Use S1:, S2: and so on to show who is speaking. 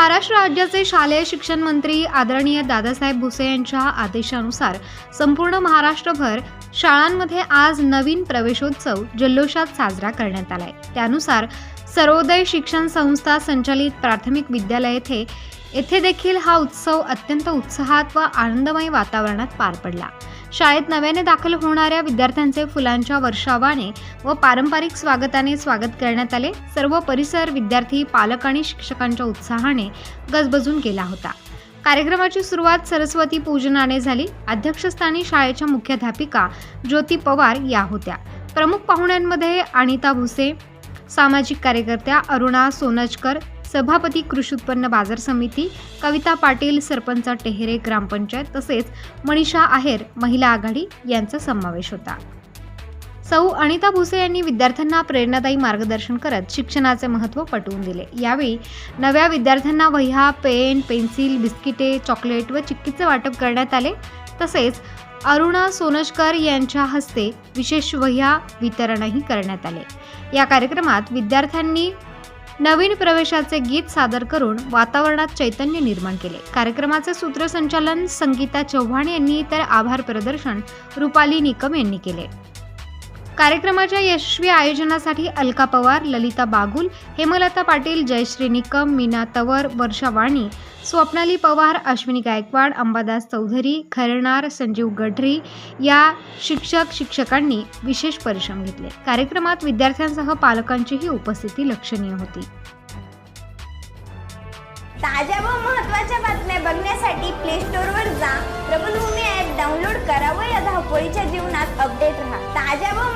S1: महाराष्ट्र राज्याचे शालेय शिक्षण मंत्री आदरणीय दादासाहेब भुसे यांच्या आदेशानुसार संपूर्ण महाराष्ट्रभर शाळांमध्ये आज नवीन प्रवेशोत्सव जल्लोषात साजरा करण्यात आलाय. त्यानुसार सर्वोदय शिक्षण संस्था संचालित प्राथमिक विद्यालय येथे येथे देखील हा उत्सव अत्यंत उत्साहात व आनंदमय वातावरणात पार पडला. शाळेत नव्याने दाखल होणाऱ्या विद्यार्थ्यांचे फुलांच्या वर्षावाने व पारंपरिक स्वागताने स्वागत करण्यात आले. सर्व परिसर विद्यार्थी पालक आणि शिक्षकांच्या उत्साहाने गजबजून गेला होता. कार्यक्रमाची सुरुवात सरस्वती पूजनाने झाली. अध्यक्षस्थानी शाळेच्या मुख्याध्यापिका ज्योती पवार या होत्या. प्रमुख पाहुण्यांमध्ये अनिता भुसे सामाजिक कार्यकर्त्या अरुणा सोनजकर सभापती कृषी उत्पन्न बाजार समिती कविता पाटील सरपंच टेहरे ग्रामपंचायत तसेच मनीषा आहेर महिला आघाडी यांचा समावेश होता. सौ अनिता भुसे यांनी विद्यार्थ्यांना प्रेरणादायी मार्गदर्शन करत शिक्षणाचे महत्त्व पटवून दिले. यावेळी नव्या विद्यार्थ्यांना वह्या पेन पेन्सिल बिस्किटे चॉकलेट व चिक्कीचे वाटप करण्यात आले. तसेच अरुणा सोनशकर यांच्या हस्ते विशेष वह्या वितरणही करण्यात आले. या कार्यक्रमात विद्यार्थ्यांनी नवीन प्रवेशाचे गीत सादर करून वातावरणात चैतन्य निर्माण केले. कार्यक्रमाचे सूत्रसंचालन संगीता चव्हाण यांनी तर आभार प्रदर्शन रुपाली निकम यांनी केले. कार्यक्रमाच्या यशस्वी आयोजनासाठी अलका पवार ललिता बागुल हेमलता पाटील जयश्री निकम मीना तवर वर्षा वाणी स्वप्नाली पवार अश्विनी गायकवाड अंबादास चौधरी खरणार संजीव गढरी या शिक्षक शिक्षकांनी विशेष परिश्रम घेतले. कार्यक्रमात विद्यार्थ्यांसह पालकांचीही उपस्थिती लक्षणीय होती.
S2: ताज्या व महत्त्वाच्या बातम्या बघण्यासाठी प्ले स्टोअरवर जा. प्रबलभूमी ॲप डाउनलोड करा व या धावपळीच्या जीवनात अपडेट राहा. ताज्या व